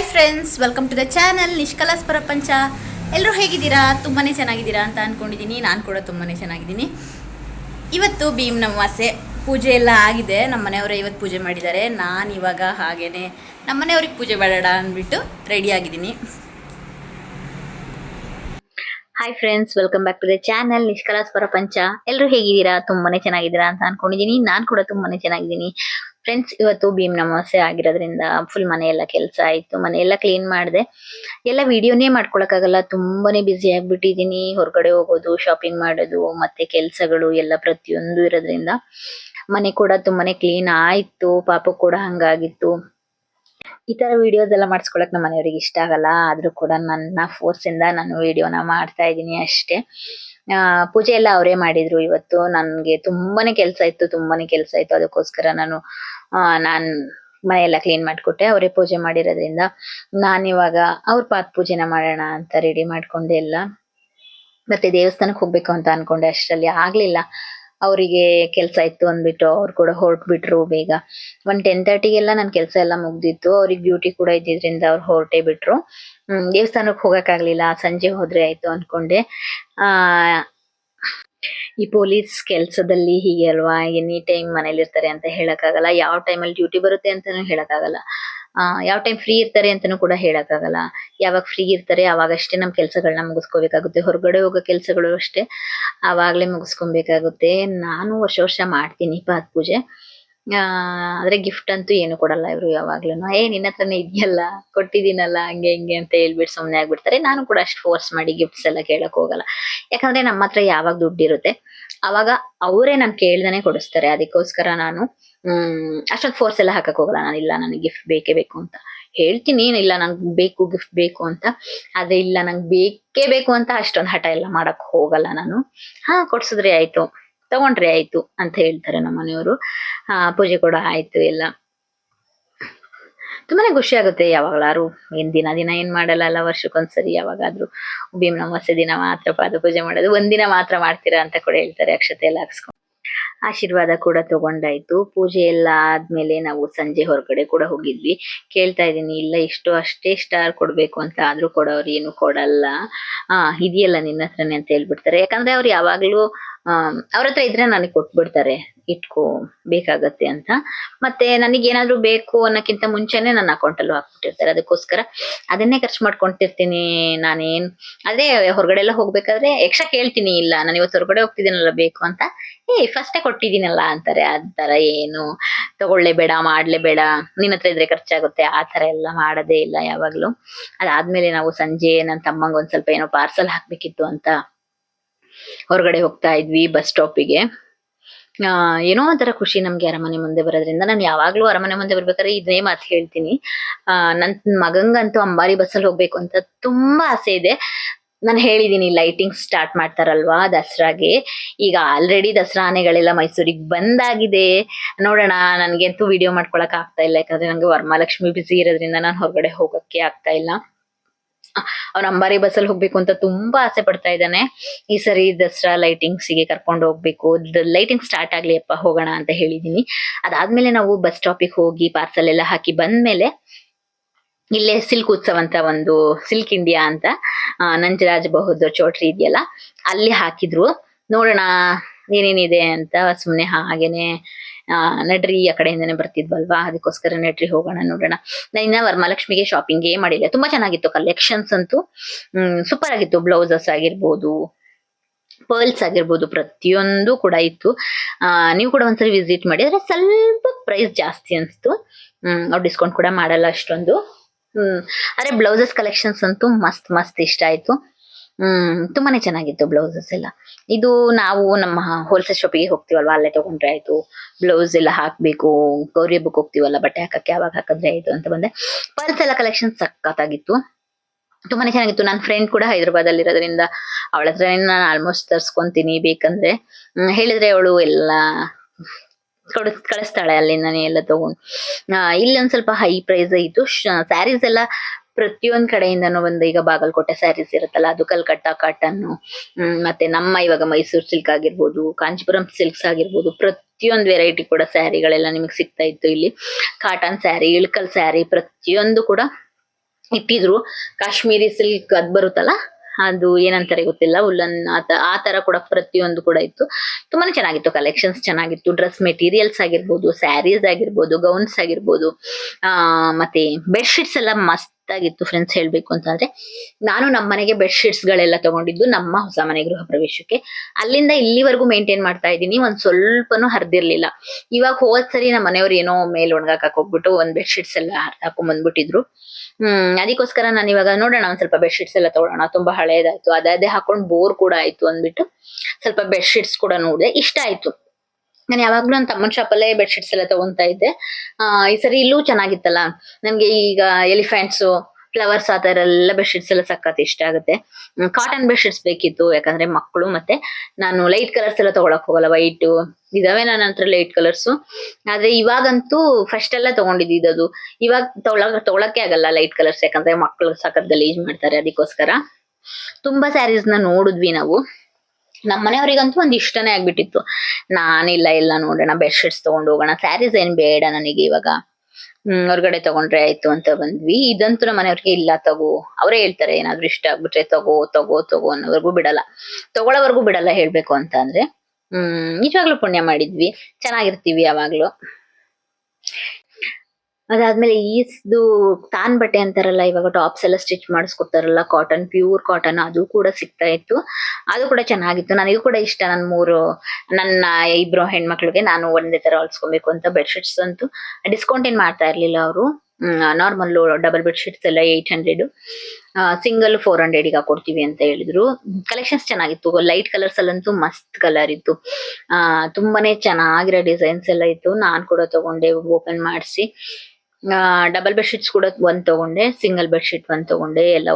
Hi friends welcome to the channel Nishkalas ಪ್ರಪಂಚ ಎಲ್ಲರೂ ಹೇಗಿದ್ದೀರಾ? ತುಂಬಾ ಚೆನ್ನಾಗಿದ್ದೀರಾ ಅಂತ ಅಂದ್ಕೊಂಡಿದ್ದೀನಿ ನಾನು ಕೂಡ ತುಂಬಾ ಚೆನ್ನಾಗಿದ್ದೀನಿ. ಇವತ್ತು ಭೀಮ್ ನಮಾಸೆ ಪೂಜೆ ಎಲ್ಲ ಆಗಿದೆ. ನಮ್ಮ ಮನೆಯವರೇ ಇವತ್ತು ಪೂಜೆ ಮಾಡಿದ್ದಾರೆ. ನಾನು ಇವಾಗ ಹಾಗೇನೆ ನಮ್ಮ ಮನೆಯವ್ರಿಗೆ ಪೂಜೆ ಮಾಡೋಣ ಅಂದ್ಬಿಟ್ಟು ರೆಡಿ ಆಗಿದ್ದೀನಿ. Hi friends welcome back to the channel Nishkalas ಪ್ರಪಂಚ ಎಲ್ಲರೂ ಹೇಗಿದ್ದೀರಾ? ತುಂಬಾನೇ ಚೆನ್ನಾಗಿದ್ದೀರಾ ಅಂತ ಅನ್ಕೊಂಡಿದ್ದೀನಿ. ನಾನು ಕೂಡ ತುಂಬಾನೇ ಚೆನ್ನಾಗಿದ್ದೀನಿ. ಫ್ರೆಂಡ್ಸ್ ಇವತ್ತು ಭೀಮ್ ನಮಾಸೆ ಆಗಿರೋದ್ರಿಂದ ಫುಲ್ ಮನೆ ಎಲ್ಲ ಕೆಲಸ ಆಯಿತು. ಮನೆ ಎಲ್ಲ ಕ್ಲೀನ್ ಮಾಡಿದೆ. ಎಲ್ಲ ವಿಡಿಯೋನೇ ಮಾಡ್ಕೊಳಕ್ಕಾಗಲ್ಲ. ತುಂಬಾನೇ ಬ್ಯುಸಿ ಆಗಿಬಿಟ್ಟಿದ್ದೀನಿ. ಹೊರಗಡೆ ಹೋಗೋದು ಶಾಪಿಂಗ್ ಮಾಡೋದು, ಮತ್ತೆ ಕೆಲಸಗಳು ಎಲ್ಲ ಪ್ರತಿಯೊಂದು ಇರೋದ್ರಿಂದ. ಮನೆ ಕೂಡ ತುಂಬಾನೇ ಕ್ಲೀನ್ ಆಯಿತು. ಪಾಪ ಕೂಡ ಹಂಗಾಗಿತ್ತು. ಈ ತರ ವಿಡಿಯೋಸ್ ಎಲ್ಲ ಮಾಡಿಸ್ಕೊಳಕ್ ನಮ್ಮ ಮನೆಯವ್ರಿಗೆ ಇಷ್ಟ ಆಗಲ್ಲ. ಆದ್ರೂ ಕೂಡ ನನ್ನ ಫೋರ್ಸ್ ಇಂದ ನಾನು ವಿಡಿಯೋನ ಮಾಡ್ತಾ ಇದ್ದೀನಿ ಅಷ್ಟೇ. ಪೂಜೆ ಎಲ್ಲ ಅವರೇ ಮಾಡಿದ್ರು ಇವತ್ತು. ನನಗೆ ತುಂಬಾನೇ ಕೆಲಸ ಇತ್ತು. ತುಂಬಾನೇ ಕೆಲಸ ಇತ್ತು. ಅದಕ್ಕೋಸ್ಕರ ನಾನು ಆ, ನಾನ್ ಮನೆ ಎಲ್ಲ ಕ್ಲೀನ್ ಮಾಡ್ಕೊಟ್ಟೆ. ಅವರೇ ಪೂಜೆ ಮಾಡಿರೋದ್ರಿಂದ ನಾನಿವಾಗ ಅವ್ರ ಪಾದ ಪೂಜೆನ ಮಾಡೋಣ ಅಂತ ರೆಡಿ ಮಾಡ್ಕೊಂಡೆ ಎಲ್ಲ. ಮತ್ತೆ ದೇವಸ್ಥಾನಕ್ಕೆ ಹೋಗ್ಬೇಕು ಅಂತ ಅನ್ಕೊಂಡೆ. ಅಷ್ಟರಲ್ಲಿ ಆಗ್ಲಿಲ್ಲ. ಅವರಿಗೆ ಕೆಲಸ ಇತ್ತು ಅಂದ್ಬಿಟ್ಟು ಅವ್ರು ಕೂಡ ಹೊರಟ್ಬಿಟ್ರು ಬೇಗ. ಒನ್ ಟೆನ್ ತರ್ಟಿಗೆಲ್ಲ ನನ್ನ ಕೆಲಸ ಎಲ್ಲ ಮುಗ್ದಿತ್ತು. ಅವ್ರಿಗೆ ಡ್ಯೂಟಿ ಕೂಡ ಇದ್ದಿದ್ರಿಂದ ಅವ್ರು ಹೊರಟೇ ಬಿಟ್ರು. ದೇವಸ್ಥಾನಕ್ಕೆ ಹೋಗಕ್ಕಾಗ್ಲಿಲ್ಲ ಸಂಜೆ ಹೋದ್ರೆ ಆಯ್ತು ಅನ್ಕೊಂಡೆ. ಆ ಈ ಪೊಲೀಸ್ ಕೆಲಸದಲ್ಲಿ ಹೀಗೆ ಅಲ್ವಾ? ಎನಿ ಟೈಮ್ ಮನೇಲಿ ಇರ್ತಾರೆ ಅಂತ ಹೇಳಕ್ಕಾಗಲ್ಲ. ಯಾವ ಅಲ್ಲಿ ಡ್ಯೂಟಿ ಬರುತ್ತೆ ಅಂತಾನು ಹೇಳಕ್ಕಾಗಲ್ಲ. ಆ, ಯಾವ ಟೈಮ್ ಫ್ರೀ ಇರ್ತಾರೆ ಅಂತಾನು ಕೂಡ ಹೇಳಕ್ಕಾಗಲ್ಲ. ಯಾವಾಗ ಫ್ರೀ ಇರ್ತಾರೆ ಅವಾಗಷ್ಟೇ ನಮ್ ಕೆಲ್ಸಗಳನ್ನ ಮುಗಿಸ್ಕೋಬೇಕಾಗುತ್ತೆ. ಹೊರಗಡೆ ಹೋಗೋ ಕೆಲಸಗಳು ಅಷ್ಟೇ ಅವಾಗ್ಲೇ ಮುಗಿಸ್ಕೊಬೇಕಾಗುತ್ತೆ. ನಾನು ವರ್ಷ ವರ್ಷ ಮಾಡ್ತೀನಿ ಪಾತ್ ಪೂಜೆ ಆದ್ರೆ ಗಿಫ್ಟ್ ಅಂತೂ ಏನು ಕೊಡಲ್ಲ ಇವ್ರು ಯಾವಾಗ್ಲೂನು. ಏ, ನಿನ್ನ ಹತ್ರನೇ ಇದೆಯಲ್ಲ, ಕೊಟ್ಟಿದ್ದೀನಲ್ಲ, ಹಂಗೆ ಹಿಂಗೆ ಅಂತ ಹೇಳ್ಬಿಟ್ಟು ಸುಮ್ನೆ ಆಗ್ಬಿಡ್ತಾರೆ. ನಾನು ಕೂಡ ಅಷ್ಟು ಫೋರ್ಸ್ ಮಾಡಿ ಗಿಫ್ಟ್ಸ್ ಎಲ್ಲ ಕೇಳಕ್ ಹೋಗಲ್ಲ. ಯಾಕಂದ್ರೆ ನಮ್ಮ ಹತ್ರ ಯಾವಾಗ ದುಡ್ಡಿರುತ್ತೆ ಅವಾಗ ಅವರೇ ನಮ್ ಕೇಳ್ದಾನೆ ಕೊಡಿಸ್ತಾರೆ. ಅದಕ್ಕೋಸ್ಕರ ನಾನು, ಹ್ಮ್, ಅಷ್ಟೊಂದು ಫೋರ್ಸ್ ಎಲ್ಲ ಹಾಕಕ್ ಹೋಗಲ್ಲ. ನಾನು, ಇಲ್ಲ, ನನಗೆ ಗಿಫ್ಟ್ ಬೇಕೇ ಬೇಕು ಅಂತ ಹೇಳ್ತೀನಿ. ಇಲ್ಲ, ನಂಗೆ ಬೇಕು ಗಿಫ್ಟ್ ಬೇಕು ಅಂತ. ಆದ್ರೆ ಇಲ್ಲ, ನಂಗೆ ಬೇಕೇ ಬೇಕು ಅಂತ ಅಷ್ಟೊಂದು ಹಠ ಎಲ್ಲ ಮಾಡಕ್ ಹೋಗಲ್ಲ ನಾನು. ಹಾ, ಕೊಡ್ಸಿದ್ರೆ ಆಯ್ತು. ತಗೊಂಡ್ರೆ ಆಯ್ತು ಅಂತ ಹೇಳ್ತಾರೆ ನಮ್ಮ ಮನೆಯವರು. ಆ ಪೂಜೆ ಕೂಡ ಆಯ್ತು ಎಲ್ಲ. ತುಂಬಾನೇ ಖುಷಿ ಆಗುತ್ತೆ ಯಾವಾಗ್ಲಾರು ಏನ್ ದಿನ ದಿನ ಏನ್ ಮಾಡಲ್ಲ ಅಲ್ಲ ವರ್ಷಕ್ಕೊಂದ್ಸರಿ ಯಾವಾಗಾದ್ರೂ ಭೀಮ್ ನಮಾಸೆ ದಿನ ಮಾತ್ರ ಪಾದ ಪೂಜೆ ಮಾಡೋದು. ಒಂದಿನ ಮಾತ್ರ ಮಾಡ್ತೀರಾ ಅಂತ ಕೂಡ ಹೇಳ್ತಾರೆ ಅಕ್ಷತೆ ಎಲ್ಲ ಹಾಕ್ಸ್ಕೊಂಡು. ಆಶೀರ್ವಾದ ಕೂಡ ತಗೊಂಡಾಯ್ತು. ಪೂಜೆ ಎಲ್ಲ ಆದ್ಮೇಲೆ ನಾವು ಸಂಜೆ ಹೊರಗಡೆ ಕೂಡ ಹೋಗಿದ್ವಿ. ಕೇಳ್ತಾ ಇದೀನಿ ಇಲ್ಲ ಇಷ್ಟು ಅಷ್ಟೇ ಸ್ಟಾರ್ ಕೊಡ್ಬೇಕು ಅಂತ ಆದ್ರೂ ಕೊಡೋರು ಏನು ಕೊಡಲ್ಲ. ಆ, ಇದೆಯಲ್ಲ ನಿನ್ನ ಹತ್ರನೇ ಅಂತ ಹೇಳ್ಬಿಡ್ತಾರೆ. ಯಾಕಂದ್ರೆ ಅವ್ರು ಯಾವಾಗ್ಲೂ ಅವ್ರ ಹತ್ರ ಇದ್ರೆ ನನಗೆ ಕೊಟ್ಬಿಡ್ತಾರೆ. ಇಟ್ಕೋ ಬೇಕಾಗತ್ತೆ ಅಂತ. ಮತ್ತೆ ನನಗೆ ಏನಾದ್ರು ಬೇಕು ಅನ್ನೋಕ್ಕಿಂತ ಮುಂಚೆನೆ ನನ್ನ ಅಕೌಂಟ್ ಅಲ್ಲೂ ಹಾಕ್ಬಿಟ್ಟಿರ್ತಾರೆ. ಅದಕ್ಕೋಸ್ಕರ ಅದನ್ನೇ ಖರ್ಚು ಮಾಡ್ಕೊಂತಿರ್ತೀನಿ ನಾನೇನ್. ಅದೇ ಹೊರಗಡೆ ಎಲ್ಲ ಹೋಗ್ಬೇಕಾದ್ರೆ ಎಕ್ಸ್ಟ್ರಾ ಕೇಳ್ತೀನಿ, ಇಲ್ಲ, ನಾನು ಇವತ್ತು ಹೊರಗಡೆ ಹೋಗ್ತಿದ್ದೀನಲ್ಲ ಬೇಕು ಅಂತ. ಏ ಫಸ್ಟೇ ಕೊಟ್ಟಿದ್ದೀನಲ್ಲ ಅಂತಾರೆ. ಆ ತರ ಏನು? ತಗೊಳ್ಳೆ ಬೇಡ, ಮಾಡ್ಲೇ ಬೇಡ. ನಿನ್ನ ಹತ್ರ ಇದ್ರೆ ಖರ್ಚಾಗುತ್ತೆ. ಆ ತರ ಎಲ್ಲ ಮಾಡೋದೇ ಇಲ್ಲ ಯಾವಾಗಲೂ. ಅದಾದ್ಮೇಲೆ ನಾವು ಸಂಜೆ ನನ್ನ ತಮ್ಮಂಗ್ ಒಂದ್ ಸ್ವಲ್ಪ ಏನೋ ಪಾರ್ಸಲ್ ಹಾಕ್ಬೇಕಿತ್ತು ಅಂತ ಹೊರಗಡೆ ಹೋಗ್ತಾ ಇದ್ವಿ, ಬಸ್ ಸ್ಟಾಪಿಗೆ ಏನೋ ಒಂಥರ ಖುಷಿ ನಮ್ಗೆ ಅರಮನೆ ಮುಂದೆ ಬರೋದ್ರಿಂದ. ನಾನು ಯಾವಾಗಲೂ ಅರಮನೆ ಮುಂದೆ ಬರ್ಬೇಕಾದ್ರೆ ಇದೇ ಮಾತು ಹೇಳ್ತೀನಿ. ನನ್ನ ನನ್ ಮಗಂಗಂತೂ ಅಂಬಾರಿ ಬಸ್ಸಲ್ಲಿ ಹೋಗ್ಬೇಕು ಅಂತ ತುಂಬಾ ಆಸೆ ಇದೆ. ನಾನು ಹೇಳಿದೀನಿ ಲೈಟಿಂಗ್ ಸ್ಟಾರ್ಟ್ ಮಾಡ್ತಾರಲ್ವಾ ದಸರಾಗೆ. ಈಗ ಆಲ್ರೆಡಿ ದಸರಾ ಆನೆಗಳೆಲ್ಲ ಮೈಸೂರಿಗೆ ಬಂದಾಗಿದೆ. ನೋಡೋಣ, ನನ್ಗಂತೂ ವಿಡಿಯೋ ಮಾಡ್ಕೊಳಕ್ ಆಗ್ತಾ ಇಲ್ಲ. ಯಾಕಂದ್ರೆ ನಂಗೆ ವರಮಹಾಲಕ್ಷ್ಮಿ ಬಿಸಿ ಇರೋದ್ರಿಂದ ನಾನು ಹೊರಗಡೆ ಹೋಗಕ್ಕೆ ಆಗ್ತಾ ಇಲ್ಲ. ಅವ್ನ ಅಂಬಾರಿ ಬಸ್ಸಲ್ಲಿ ಹೋಗ್ಬೇಕು ಅಂತ ತುಂಬಾ ಆಸೆ ಪಡ್ತಾ ಇದ್ದಾನೆ. ಈ ಸರಿ ದಸರಾ ಲೈಟಿಂಗ್ಸ್ಗೆ ಕರ್ಕೊಂಡು ಹೋಗ್ಬೇಕು. ಲೈಟಿಂಗ್ ಸ್ಟಾರ್ಟ್ ಆಗ್ಲಿ ಅಪ್ಪ, ಹೋಗೋಣ ಅಂತ ಹೇಳಿದೀನಿ. ಅದಾದ್ಮೇಲೆ ನಾವು ಬಸ್ ಸ್ಟಾಪಿಗೆ ಹೋಗಿ ಪಾರ್ಸಲ್ ಎಲ್ಲ ಹಾಕಿ ಬಂದ್ಮೇಲೆ ಇಲ್ಲೇ ಸಿಲ್ಕ್ ಉತ್ಸವ ಅಂತ ಒಂದು ಸಿಲ್ಕ್ ಇಂಡಿಯಾ ಅಂತ ನಂಜರಾಜ್ ಬಹದ್ದೂರ್ ಚೌಟ್ರಿ ಇದೆಯಲ್ಲ, ಅಲ್ಲಿ ಹಾಕಿದ್ರು. ನೋಡೋಣ ಏನೇನಿದೆ ಅಂತ ಸುಮ್ನೆ ಹಾಗೇನೆ ಆ, ನಡ್ರಿ, ಆ ಕಡೆಯಿಂದನೇ ಬರ್ತಿದ್ವಲ್ವಾ? ಅದಕ್ಕೋಸ್ಕರ ನಡ್ರಿ, ಹೋಗೋಣ, ನೋಡೋಣ. ನಾನು ಇನ್ನ ವರಮಹಾಲಕ್ಷ್ಮಿಗೆ ಏ ಮಾಡಿಲ್ಲ. ತುಂಬಾ ಚೆನ್ನಾಗಿತ್ತು ಕಲೆಕ್ಷನ್ಸ್ ಅಂತೂ. ಸೂಪರ್ ಆಗಿತ್ತು. ಬ್ಲೌಸಸ್ ಆಗಿರ್ಬೋದು ಪರ್ಲ್ಸ್ ಆಗಿರ್ಬೋದು, ಪ್ರತಿಯೊಂದು ಕೂಡ ಇತ್ತು. ನೀವು ಕೂಡ ಒಂದ್ಸರಿ ವಿಸಿಟ್ ಮಾಡಿ. ಅಂದ್ರೆ ಸ್ವಲ್ಪ ಪ್ರೈಸ್ ಜಾಸ್ತಿ ಅನ್ಸ್ತು. ಅವ್ರು ಡಿಸ್ಕೌಂಟ್ ಕೂಡ ಮಾಡಲ್ಲ ಅಷ್ಟೊಂದು. ಹ್ಮ್ ಅರೆ ಬ್ಲೌಸಸ್ ಕಲೆಕ್ಷನ್ಸ್ ಅಂತೂ ಮಸ್ತ್ ಮಸ್ತ್ ಇಷ್ಟ ಆಯ್ತು. ಹ್ಮ್, ತುಂಬಾನೇ ಚೆನ್ನಾಗಿತ್ತು ಬ್ಲೌಸಸ್ ಎಲ್ಲ. ಇದು ನಾವು ನಮ್ಮ ಹೋಲ್ಸೇಲ್ ಶಾಪಿಗೆ ಹೋಗ್ತೀವಲ್ವಾ, ಅಲ್ಲೇ ತಗೊಂಡ್ರೆ ಆಯ್ತು. ಬ್ಲೌಸ್ ಎಲ್ಲ ಹಾಕ್ಬೇಕು, ಗೌರಿ ಹಬ್ಬಕ್ಕೆ ಹೋಗ್ತೀವಲ್ಲ, ಬಟ್ಟೆ ಹಾಕಕ್ಕೆ ಯಾವಾಗ ಹಾಕಿದ್ರೆ ಆಯ್ತು ಅಂತ ಬಂದೆ. ಪರ್ಸ್ ಎಲ್ಲ ಕಲೆಕ್ಷನ್ ಸಖತ್ತಾಗಿತ್ತು. ತುಂಬಾನೇ ಚೆನ್ನಾಗಿತ್ತು. ನನ್ನ ಫ್ರೆಂಡ್ ಕೂಡ ಹೈದರಾಬಾದ್ ಅಲ್ಲಿ ಇರೋದ್ರಿಂದ ಅವಳ ಹತ್ರ ನಾನು ಆಲ್ಮೋಸ್ಟ್ ತರ್ಸ್ಕೊಂತೀನಿ, ಬೇಕಂದ್ರೆ. ಹೇಳಿದ್ರೆ ಅವಳು ಎಲ್ಲ ಕೊಡಿಸ್ ಕಳಿಸ್ತಾಳೆ ಅಲ್ಲಿಂದಾನೆ ಎಲ್ಲ ತಗೊಂಡು. ಇಲ್ಲಿ ಒಂದ್ ಸ್ವಲ್ಪ ಹೈ ಪ್ರೈಸ್ ಇತ್ತು. ಸ್ಯಾರೀಸ್ ಎಲ್ಲ ಪ್ರತಿಯೊಂದ್ ಕಡೆಯಿಂದನೂ ಒಂದು ಈಗ ಬಾಗಲಕೋಟೆ ಸ್ಯಾರೀಸ್ ಇರುತ್ತಲ್ಲ, ಅದು ಕಲ್ಕಟ್ಟ ಕಾಟನ್ ಮತ್ತೆ ನಮ್ಮ ಇವಾಗ ಮೈಸೂರು ಸಿಲ್ಕ್ ಆಗಿರ್ಬೋದು, ಕಾಂಚಿಪುರಂ ಸಿಲ್ಕ್ಸ್ ಆಗಿರ್ಬೋದು, ಪ್ರತಿಯೊಂದು ವೆರೈಟಿ ಕೂಡ ಸ್ಯಾರಿಗಳೆಲ್ಲ ನಿಮಗೆ ಸಿಗ್ತಾ ಇತ್ತು ಇಲ್ಲಿ. ಕಾಟನ್ ಸ್ಯಾರಿ ಇಳ್ಕಲ್ ಸ್ಯಾರಿ ಪ್ರತಿಯೊಂದು ಕೂಡ ಇಟ್ಟಿದ್ರು. ಕಾಶ್ಮೀರಿ ಸಿಲ್ಕ್ ಅದ್ ಬರುತ್ತಲ್ಲ, ಅದು ಏನಂತಾರೆ ಗೊತ್ತಿಲ್ಲ, ಉಲ್ಲನ್ ಆ ತರ ಕೂಡ ಪ್ರತಿಯೊಂದು ಕೂಡ ಇತ್ತು. ತುಂಬಾನೇ ಚೆನ್ನಾಗಿತ್ತು ಕಲೆಕ್ಷನ್ಸ್ ಚೆನ್ನಾಗಿತ್ತು ಡ್ರೆಸ್ ಮೆಟೀರಿಯಲ್ಸ್ ಆಗಿರ್ಬೋದು ಸ್ಯಾರೀಸ್ ಆಗಿರ್ಬೋದು ಗೌನ್ಸ್ ಆಗಿರ್ಬೋದು, ಆ, ಮತ್ತೆ ಬೆಡ್ಶೀಟ್ಸ್ ಎಲ್ಲ ಮಸ್ತ್ ಆಗಿತ್ತು ಫ್ರೆಂಡ್ಸ್ ಹೇಳ್ಬೇಕು ಅಂತಂದ್ರೆ ನಾನು ನಮ್ಮ ಮನೆಗೆ ಬೆಡ್ ಶೀಟ್ಸ್ ಗಳೆಲ್ಲ ತಗೊಂಡಿದ್ದು ನಮ್ಮ ಹೊಸ ಮನೆ ಗೃಹ ಪ್ರವೇಶಕ್ಕೆ. ಅಲ್ಲಿಂದ ಇಲ್ಲಿವರೆಗೂ ಮೇಂಟೈನ್ ಮಾಡ್ತಾ ಇದ್ದೀನಿ, ಒಂದ್ ಸ್ವಲ್ಪನೂ ಹರಿದಿರ್ಲಿಲ್ಲ. ಇವಾಗ ಹೋದ್ ಸರಿ ನಮ್ಮ ಮನೆಯವ್ರು ಏನೋ ಮೇಲೆ ಒಣಗಾಕ ಹೋಗ್ಬಿಟ್ಟು ಒಂದ್ ಬೆಡ್ಶೀಟ್ಸ್ ಎಲ್ಲ ಹಾಕೊಂಡ್ ಬಂದ್ಬಿಟ್ಟಿದ್ರು ಹ್ಮ್, ಅದಕ್ಕೋಸ್ಕರ ನಾನು ಇವಾಗ ನೋಡೋಣ, ಒಂದ್ ಸ್ವಲ್ಪ ಬೆಡ್ಶೀಟ್ಸ್ ಎಲ್ಲ ತಗೊಳ್ಳೋಣ, ತುಂಬಾ ಹಳೇದಾಯ್ತು. ಅದೇ ಹಾಕೊಂಡ್ ಬೋರ್ ಕೂಡ ಆಯ್ತು ಅಂದ್ಬಿಟ್ಟು ಸ್ವಲ್ಪ ಬೆಡ್ ಶೀಟ್ಸ್ ಕೂಡ ನೋಡಿದೆ, ಇಷ್ಟ ಆಯ್ತು. ನಾನು ಯಾವಾಗ್ಲೂ ನನ್ನ ತಮ್ಮನ ಶಾಪಲ್ಲೇ ಬೆಡ್ಶೀಟ್ಸ್ ಎಲ್ಲ ತಗೊಂತಾ ಇದ್ದೆ. ಆ, ಈ ಸರಿ ಇಲ್ಲೂ ಚೆನ್ನಾಗಿತ್ತಲ್ಲ? ನನ್ಗೆ ಈಗ ಎಲಿಫೆಂಟ್ಸ್ ಫ್ಲವರ್ಸ್ ಆ ತರ ಎಲ್ಲ ಬೆಡ್ಶೀಟ್ಸ್ ಎಲ್ಲ ಸಖತ್ ಇಷ್ಟ ಆಗುತ್ತೆ. ಕಾಟನ್ ಬೆಡ್ಶೀಟ್ಸ್ ಬೇಕಿತ್ತು, ಯಾಕಂದ್ರೆ ಮಕ್ಕಳು ಮತ್ತೆ ನಾನು ಲೈಟ್ ಕಲರ್ಸ್ ಎಲ್ಲ ತಗೊಳಕ್ ಹೋಗಲ್ಲ ವೈಟ್ ಇದಾವೆ ನನ್ನ ಹತ್ರ ಲೈಟ್ ಕಲರ್ಸ್ ಆದ್ರೆ ಇವಾಗಂತೂ ಫಸ್ಟ್ ಎಲ್ಲ ತಗೊಂಡಿದ್ದು ಇವಾಗ ತಗೊಳಕ್ ತಗೊಳಕ್ಕೆ ಆಗಲ್ಲ ಲೈಟ್ ಕಲರ್ಸ್ ಯಾಕಂದ್ರೆ ಮಕ್ಕಳು ಸಖತ್ ಗಲೀಜ್ ಮಾಡ್ತಾರೆ ಅದಕ್ಕೋಸ್ಕರ. ತುಂಬಾ ಸ್ಯಾರೀಸ್ನ ನೋಡಿದ್ವಿ ನಾವು. ನಮ್ಮ ಮನೆಯವರಿಗಂತೂ ಒಂದು ಇಷ್ಟನೇ ಆಗ್ಬಿಟ್ಟಿತ್ತು. ನಾನಿಲ್ಲ, ಇಲ್ಲ ನೋಡೋಣ ಬೆಡ್ಶೀಟ್ಸ್ ತಗೊಂಡು ಹೋಗೋಣ ಸ್ಯಾರೀಸ್ ಏನ್ ಬೇಡ ನನಗೆ ಇವಾಗ. ಹ್ಮ್, ಹೊರ್ಗಡೆ ತಗೊಂಡ್ರೆ ಆಯ್ತು ಅಂತ ಬಂದ್ವಿ. ಇದಂತೂ ನಮ್ಮ ಮನೆಯವ್ರಿಗೆ ಇಲ್ಲ, ತಗೋ. ಅವರೇ ಹೇಳ್ತಾರೆ, ಏನಾದ್ರು ಇಷ್ಟ ಆಗ್ಬಿಟ್ರೆ ತಗೋ ತಗೋ ತಗೋ ಅನ್ನೋವರೆಗೂ ಬಿಡಲ್ಲ. ತಗೊಳ್ಳೋವರೆಗೂ ಬಿಡಲ್ಲ ಹೇಳ್ಬೇಕು ಅಂತ ಅಂದ್ರೆ. ಹ್ಮ್ ನಿಜವಾಗ್ಲೂ ಪುಣ್ಯ ಮಾಡಿದ್ವಿ. ಚೆನ್ನಾಗಿರ್ತೀವಿ ಯಾವಾಗ್ಲೂ. ಅದಾದ್ಮೇಲೆ ಈಸ್ದು ತಾನ್ ಬಟ್ಟೆ ಅಂತಾರಲ್ಲ, ಇವಾಗ ಟಾಪ್ಸ್ ಎಲ್ಲ ಸ್ಟಿಚ್ ಮಾಡಿಸ್ಕೊಡ್ತಾರಲ್ಲ ಕಾಟನ್ ಪ್ಯೂರ್ ಕಾಟನ್ ಅದು ಕೂಡ ಸಿಗ್ತಾ ಇತ್ತು. ಅದು ಕೂಡ ಚೆನ್ನಾಗಿತ್ತು. ನನಗೂ ಕೂಡ ಇಷ್ಟ ನನ್ನ ಮೂರು, ನನ್ನ ಇಬ್ರು ಹೆಣ್ಮಕ್ಳಿಗೆ ನಾನು ಒಂದೇ ತರ ಹೊಲ್ಸ್ಕೊಬೇಕು ಅಂತ ಬೆಡ್ಶೀಟ್ಸ್ ಅಂತೂ. ಡಿಸ್ಕೌಂಟ್ ಏನ್ ಮಾಡ್ತಾ ಇರ್ಲಿಲ್ಲ ಅವರು. ನಾರ್ಮಲ್ ಡಬಲ್ ಬೆಡ್ಶೀಟ್ಸ್ ಎಲ್ಲ eight hundred single four hundred ಈಗ ಕೊಡ್ತೀವಿ ಅಂತ ಹೇಳಿದ್ರು. ಕಲೆಕ್ಷನ್ಸ್ ಚೆನ್ನಾಗಿತ್ತು. ಲೈಟ್ ಕಲರ್ಸ್ ಅಲ್ಲಂತೂ ಮಸ್ತ್ ಕಲರ್ ಇತ್ತು. ತುಂಬಾನೇ ಚೆನ್ನಾಗಿರೋ ಡಿಸೈನ್ಸ್ ಎಲ್ಲ ಇತ್ತು. ನಾನು ಕೂಡ ತಗೊಂಡೆ ಓಪನ್ ಮಾಡಿಸಿ. ಡಬಲ್ ಬೆಡ್ ಶೀಟ್ಸ್ ಕೂಡ ಒಂದ್ ತಗೊಂಡೆ ಸಿಂಗಲ್ ಬೆಡ್ ಶೀಟ್ ಒಂದ್ ತಗೊಂಡೆ, ಎಲ್ಲ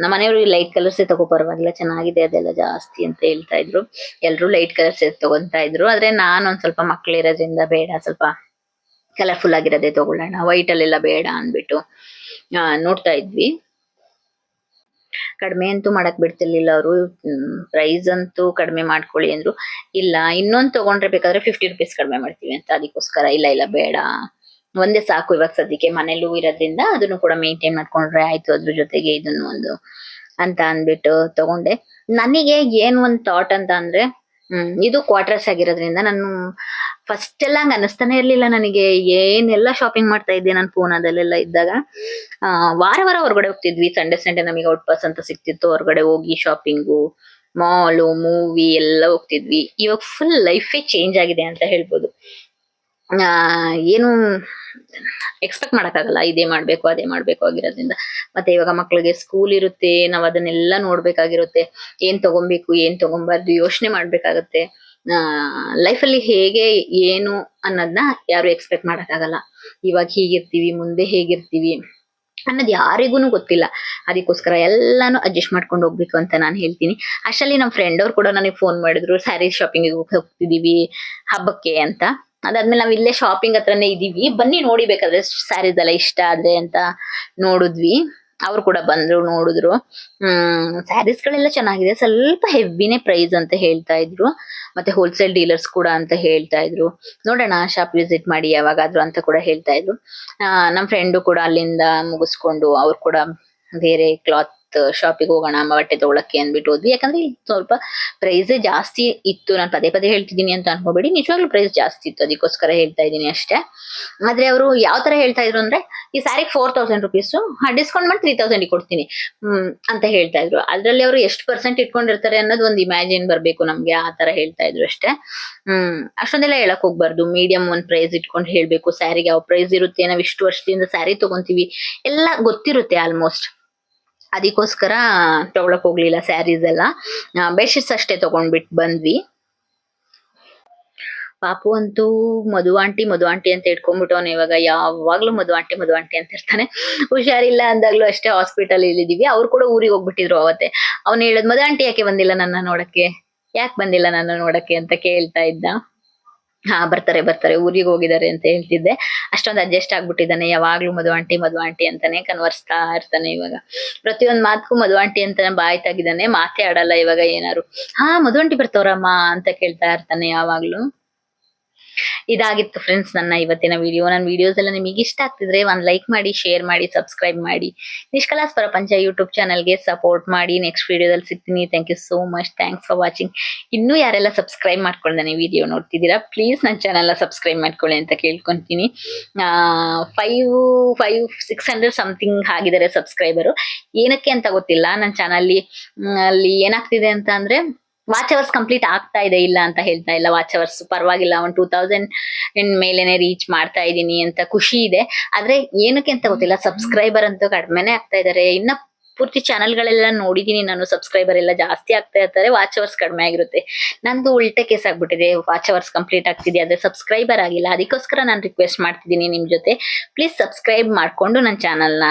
ನಮ್ಮ ಮನೆಯವರು ಲೈಟ್ ಕಲರ್ಸ್ ತಗೋ ಪರವಾಗಿಲ್ಲ, ಚೆನ್ನಾಗಿದೆ, ಅದೆಲ್ಲ ಜಾಸ್ತಿ ಅಂತ ಹೇಳ್ತಾ ಇದ್ರು. ಎಲ್ರು ಲೈಟ್ ಕಲರ್ಸ್ ತಗೊಂತಾ ಇದ್ರು. ಆದ್ರೆ ನಾನು ಒಂದ್ ಸ್ವಲ್ಪ ಮಕ್ಳಿರೋದ್ರಿಂದ ಬೇಡ, ಸ್ವಲ್ಪ ಕಲರ್ಫುಲ್ ಆಗಿರೋದೇ ತಗೊಳ್ಳೋಣ ವೈಟ್ ಅಲ್ಲೆಲ್ಲ ಬೇಡ ಅಂದ್ಬಿಟ್ಟು ನೋಡ್ತಾ ಇದ್ವಿ. ಕಡಿಮೆ ಅಂತೂ ಮಾಡಕ್ ಬಿಡ್ತಿರ್ಲಿಲ್ಲ ಅವರು. ಪ್ರೈಸ್ ಅಂತೂ ಕಡಿಮೆ ಮಾಡ್ಕೊಳ್ಳಿ ಅಂದ್ರು. ಇಲ್ಲ, ಇನ್ನೊಂದು ತಗೊಂಡ್ರೆ ಬೇಕಾದ್ರೆ ಫಿಫ್ಟಿ ರುಪೀಸ್ ಕಡಿಮೆ ಮಾಡ್ತೀವಿ ಅಂತ, ಅದಕ್ಕೋಸ್ಕರ ಇಲ್ಲ ಇಲ್ಲ, ಬೇಡ. ಒಂದೇ ಸಾಕು ಇವಾಗ ಸದ್ಯಕ್ಕೆ. ಮನೇಲೂ ಇರೋದ್ರಿಂದ ಅದನ್ನು ಕೂಡ ಮೇಂಟೈನ್ ಮಾಡ್ಕೊಂಡ್ರೆ ಆಯ್ತು ಅದ್ರ ಜೊತೆಗೆ ಇದನ್ನು ಒಂದು ಅಂತ ಅಂದ್ಬಿಟ್ಟು ತಗೊಂಡೆ. ನನಗೆ ಏನ್ ಒಂದ್ ಥಾಟ್ ಅಂತ ಅಂದ್ರೆ ಹ್ಮ್ ಇದು ಕ್ವಾರ್ಟರ್ಸ್ ಆಗಿರೋದ್ರಿಂದ ನಾನು ಫಸ್ಟ್ ಎಲ್ಲ ಹಂಗ ಅನಿಸ್ತಾನೆ ಇರ್ಲಿಲ್ಲ ನನಗೆ. ಏನೆಲ್ಲ ಶಾಪಿಂಗ್ ಮಾಡ್ತಾ ಇದ್ದೆ ನಾನು ಅದಲ್ಲೆಲ್ಲ ಇದ್ದಾಗ. ಆ, ವಾರ ವಾರ ಹೊರಗಡೆ ಹೋಗ್ತಿದ್ವಿ. ಸಂಡೆ ಸಂಡೆ ನಮಗೆ ಔಟ್ ಪಾಸ್ ಅಂತ ಸಿಕ್ತಿತ್ತು. ಹೊರಗಡೆ ಹೋಗಿ ಶಾಪಿಂಗು ಮಾಲು ಮೂವಿ ಎಲ್ಲ ಹೋಗ್ತಿದ್ವಿ. ಇವಾಗ ಫುಲ್ ಲೈಫೇ ಚೇಂಜ್ ಆಗಿದೆ ಅಂತ ಹೇಳ್ಬೋದು. ಏನು ಎಕ್ಸ್ಪೆಕ್ಟ್ ಮಾಡಕ್ಕಾಗಲ್ಲ. ಇದೇ ಮಾಡ್ಬೇಕು, ಅದೇ ಮಾಡ್ಬೇಕು ಆಗಿರೋದ್ರಿಂದ. ಮತ್ತೆ ಇವಾಗ ಮಕ್ಕಳಿಗೆ ಸ್ಕೂಲ್ ಇರುತ್ತೆ, ನಾವ್ ಅದನ್ನೆಲ್ಲ ನೋಡ್ಬೇಕಾಗಿರುತ್ತೆ. ಏನ್ ತಗೊಬೇಕು, ಏನ್ ತಗೊಂಬಾರ್ದು, ಯೋಚನೆ ಮಾಡ್ಬೇಕಾಗತ್ತೆ. ಆ ಲೈಫಲ್ಲಿ ಹೇಗೆ, ಏನು ಅನ್ನೋದನ್ನ ಯಾರು ಎಕ್ಸ್ಪೆಕ್ಟ್ ಮಾಡಕ್ಕಾಗಲ್ಲ. ಇವಾಗ ಹೀಗಿರ್ತೀವಿ, ಮುಂದೆ ಹೇಗಿರ್ತೀವಿ ಅನ್ನೋದು ಯಾರಿಗೂ ಗೊತ್ತಿಲ್ಲ. ಅದಕ್ಕೋಸ್ಕರ ಎಲ್ಲಾನು ಅಡ್ಜಸ್ಟ್ ಮಾಡ್ಕೊಂಡು ಹೋಗ್ಬೇಕು ಅಂತ ನಾನು ಹೇಳ್ತೀನಿ. ಅಷ್ಟರಲ್ಲಿ ನಮ್ಮ ಫ್ರೆಂಡ್ ಅವ್ರು ಕೂಡ ನನಗೆ ಫೋನ್ ಮಾಡಿದ್ರು ಸ್ಯಾರಿ ಶಾಪಿಂಗ್ ಹೋಗ್ತಿದೀವಿ ಹಬ್ಬಕ್ಕೆ ಅಂತ. ಅದಾದ್ಮೇಲೆ ನಾವ್ ಇಲ್ಲೇ ಶಾಪಿಂಗ್ ಹತ್ರನೇ ಇದೀವಿ. ಬನ್ನಿ ನೋಡಿ ಬೇಕಾದ್ರೆ ಸ್ಯಾರೀಸ್ ಎಲ್ಲ ಇಷ್ಟ ಆದ್ರೆ ಅಂತ ನೋಡಿದ್ವಿ. ಅವ್ರು ಕೂಡ ಬಂದ್ರು, ನೋಡಿದ್ರು. ಹ್ಮ್ ಸ್ಯಾರೀಸ್ ಗಳೆಲ್ಲ ಚೆನ್ನಾಗಿದೆ. ಸ್ವಲ್ಪ ಹೆವಿನೇ ಪ್ರೈಸ್ ಅಂತ ಹೇಳ್ತಾ ಇದ್ರು. ಮತ್ತೆ ಹೋಲ್ಸೇಲ್ ಡೀಲರ್ಸ್ ಕೂಡ ಅಂತ ಹೇಳ್ತಾ ಇದ್ರು. ನೋಡೋಣ ಶಾಪ್ ವಿಸಿಟ್ ಮಾಡಿ ಯಾವಾಗಾದ್ರು ಅಂತ ಕೂಡ ಹೇಳ್ತಾ ಇದ್ರು. ಆ, ನಮ್ ಫ್ರೆಂಡು ಕೂಡ ಅಲ್ಲಿಂದ ಮುಗಿಸ್ಕೊಂಡು, ಅವ್ರು ಕೂಡ ಬೇರೆ ಕ್ಲಾತ್ ಶಾಪಿಗೆ ಹೋಗೋಣ ಬಟ್ಟೆ ತಗೊಳಕ್ಕೆ ಅಂದ್ಬಿಟ್ಟು ಹೋದ್ವಿ. ಯಾಕಂದ್ರೆ ಸ್ವಲ್ಪ ಪ್ರೈಸ್ ಜಾಸ್ತಿ ಇತ್ತು. ನಾನು ಪದೇ ಪದೇ ಹೇಳ್ತಿದ್ದೀನಿ ಅಂತ ಅನ್ಕೋಬೇಡಿ. ನಿಜವಾಗ್ಲೂ ಪ್ರೈಸ್ ಜಾಸ್ತಿ ಇತ್ತು. ಅದಕ್ಕೋಸ್ಕರ ಹೇಳ್ತಾ ಇದ್ದೀನಿ ಅಷ್ಟೇ. ಆದ್ರೆ ಅವರು ಯಾವ ತರ ಹೇಳ್ತಾ ಇದ್ರು ಅಂದ್ರೆ, ಈ ಸ್ಯಾರಿಗೆ ಫೋರ್ ತೌಸಂಡ್ ರುಪೀಸ್ ಡಿಸ್ಕೌಂಟ್ ಮಾಡಿ ತ್ರೀ ತೌಸಂಡ್ ಕೊಡ್ತೀನಿ ಅಂತ ಹೇಳ್ತಾ ಇದ್ರು. ಅದ್ರಲ್ಲಿ ಅವರು ಎಷ್ಟು ಪರ್ಸೆಂಟ್ ಇಟ್ಕೊಂಡಿರ್ತಾರೆ ಅನ್ನೋದು ಒಂದು ಇಮ್ಯಾಜಿನ್ ಬರ್ಬೇಕು ನಮ್ಗೆ. ಆ ತರ ಹೇಳ್ತಾ ಇದ್ರು ಅಷ್ಟೇ. ಹ್ಮ್, ಅಷ್ಟೊಂದೆಲ್ಲ ಹೇಳಕ್ ಹೋಗ್ಬಾರ್ದು. ಮೀಡಿಯಂ ಒಂದ್ ಪ್ರೈಸ್ ಇಟ್ಕೊಂಡು ಹೇಳ್ಬೇಕು. ಸ್ಯಾರಿಗೆ ಯಾವ ಪ್ರೈಸ್ ಇರುತ್ತೆ? ನಾವ್ ಇಷ್ಟು ವರ್ಷದಿಂದ ಸ್ಯಾರಿ ತಗೊಂತೀವಿ. ಎಲ್ಲ ಗೊತ್ತಿರುತ್ತೆ ಆಲ್ಮೋಸ್ಟ್ ಅದಕ್ಕೋಸ್ಕರ ತಗೊಳಕ್ ಹೋಗ್ಲಿಲ್ಲ ಸ್ಯಾರೀಸ್ ಎಲ್ಲ. ಬೆಡ್ಶೀಟ್ಸ್ ಅಷ್ಟೇ ತಗೊಂಡ್ಬಿಟ್ಟು ಬಂದ್ವಿ. ಪಾಪು ಅಂತೂ ಮಧು ಆಂಟಿ ಮಧು ಆಂಟಿ ಅಂತ ಇಟ್ಕೊಂಡ್ಬಿಟ್ಟವನು ಇವಾಗ. ಯಾವಾಗ್ಲೂ ಮಧು ಆಂಟಿ ಆಂಟಿ ಅಂತ ಇರ್ತಾನೆ. ಹುಷಾರಿಲ್ಲ ಅಂದಾಗ್ಲೂ ಅಷ್ಟೇ ಹಾಸ್ಪಿಟಲ್ ಇಲ್ಲಿದೀವಿ ಅವ್ರು ಕೂಡ ಊರಿಗೆ ಹೋಗ್ಬಿಟ್ಟಿದ್ರು ಅವತ್ತೆ. ಅವ್ನು ಹೇಳೋದು, ಮಧು ಆಂಟಿ ಯಾಕೆ ಬಂದಿಲ್ಲ ನನ್ನ ನೋಡಕ್ಕೆ? ಯಾಕೆ ಬಂದಿಲ್ಲ ನನ್ನ ನೋಡಕ್ಕೆ? ಅಂತ ಕೇಳ್ತಾ ಇದ್ದ. ಹಾ, ಬರ್ತಾರೆ ಬರ್ತಾರೆ. ಊರಿಗೆ ಹೋಗಿದ್ದಾರೆ ಅಂತ ಹೇಳ್ತಿದ್ದೆ. ಅಷ್ಟೊಂದು ಅಡ್ಜಸ್ಟ್ ಆಗ್ಬಿಟ್ಟಿದ್ದಾನೆ. ಯಾವಾಗ್ಲೂ ಮಧು ಆಂಟಿ ಮಧು ಆಂಟಿ ಅಂತಾನೆ ಕನ್ವರ್ಸ್ತಾ ಇರ್ತಾನೆ ಇವಾಗ. ಪ್ರತಿಯೊಂದ್ ಮಾತ್ಕು ಮಧು ಆಂಟಿ ಅಂತಾನೆ ಬಾಯ್ ತಾಗಿದ್ದಾನೆ ಮಾತೇ ಆಡಲ್ಲ ಇವಾಗ ಏನಾರು ಹಾ ಮಧು ಆಂಟಿ ಬರ್ತವ್ರಮ್ಮ ಅಂತ ಕೇಳ್ತಾ ಇರ್ತಾನೆ ಯಾವಾಗ್ಲೂ. ಇದಾಗಿತ್ತು ಫ್ರೆಂಡ್ಸ್ ನನ್ನ ಇವತ್ತಿನ ವಿಡಿಯೋ ನನ್ನ ವಿಡಿಯೋಸ್ ಎಲ್ಲ ನಿಮಗೆ ಇಷ್ಟ ಆಗ್ತಿದ್ರೆ ಒಂದು ಲೈಕ್ ಮಾಡಿ ಶೇರ್ ಮಾಡಿ ಸಬ್ಸ್ಕ್ರೈಬ್ ಮಾಡಿ. ನಿಷ್ಕಲಾಸ್ ಪ್ರಪಂಚ ಯೂಟ್ಯೂಬ್ ಚಾನಲ್ಗೆ ಸಪೋರ್ಟ್ ಮಾಡಿ. ನೆಕ್ಸ್ಟ್ ವಿಡಿಯೋದಲ್ಲಿ ಸಿಗ್ತೀನಿ. Thank you so much thanks for watching ಇನ್ನೂ ಯಾರೆಲ್ಲ ಸಬ್ಸ್ಕ್ರೈಬ್ ಮಾಡ್ಕೊಂಡಾನೆ ವಿಡಿಯೋ ನೋಡ್ತಿದ್ದೀರಾ ಪ್ಲೀಸ್ ನನ್ನ ಚಾನಲ್ನ ಸಬ್ಸ್ಕ್ರೈಬ್ ಮಾಡ್ಕೊಳ್ಳಿ ಅಂತ ಕೇಳ್ಕೊತೀನಿ. Five five six hundred something ಆಗಿದ್ದಾರೆ ಸಬ್ಸ್ಕ್ರೈಬರು ಏನಕ್ಕೆ ಅಂತ ಗೊತ್ತಿಲ್ಲ. ನನ್ನ ಚಾನಲ್ಲಿ ಅಲ್ಲಿ ಏನಾಗ್ತಿದೆ ಅಂತ ಅಂದ್ರೆ ವಾಚ್ ಅವರ್ಸ್ ಕಂಪ್ಲೀಟ್ ಆಗ್ತಾ ಇದೆ, ಇಲ್ಲ ಅಂತ ಹೇಳ್ತಾ ಇಲ್ಲ. ವಾಚ್ ಅವರ್ಸ್ ಪರವಾಗಿಲ್ಲ. ಒಂದು ಟೂ ತೌಸಂಡ್ ಮೇಲೆನೆ ರೀಚ್ ಮಾಡ್ತಾ ಇದ್ದೀನಿ ಅಂತ ಖುಷಿ ಇದೆ. ಆದ್ರೆ ಏನಕ್ಕೆ ಅಂತ ಗೊತ್ತಿಲ್ಲ. ಸಬ್ಸ್ಕ್ರೈಬರ್ ಅಂತೂ ಕಡಿಮೆನೆ ಆಗ್ತಾ ಇದಾರೆ. ಇನ್ನ ಪೂರ್ತಿ ಚಾನಲ್ಗಳೆಲ್ಲ ನೋಡಿದೀನಿ ನಾನು. ಸಬ್ಸ್ಕ್ರೈಬರ್ ಎಲ್ಲ ಜಾಸ್ತಿ ಆಗ್ತಾ ಇರ್ತಾರೆ. ವಾಚ್ ಅವರ್ಸ್ ಕಡಿಮೆ ಆಗಿರುತ್ತೆ. ನಂದು ಉಲ್ಟೆ ಕೇಸ್ ಆಗ್ಬಿಟ್ಟಿದೆ. ವಾಚ್ ಅವರ್ಸ್ ಕಂಪ್ಲೀಟ್ ಆಗ್ತಿದೆ. ಆದ್ರೆ ಸಬ್ಸ್ಕ್ರೈಬರ್ ಆಗಿಲ್ಲ. ಅದಕ್ಕೋಸ್ಕರ ನಾನು ರಿಕ್ವೆಸ್ಟ್ ಮಾಡ್ತಿದ್ದೀನಿ ನಿಮ್ ಜೊತೆ. ಪ್ಲೀಸ್ ಸಬ್ಸ್ಕ್ರೈಬ್ ಮಾಡ್ಕೊಂಡು ನನ್ನ ಚಾನಲ್ನ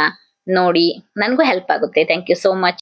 ನೋಡಿ. ನನಗೂ ಹೆಲ್ಪ್ ಆಗುತ್ತೆ. Thank you so much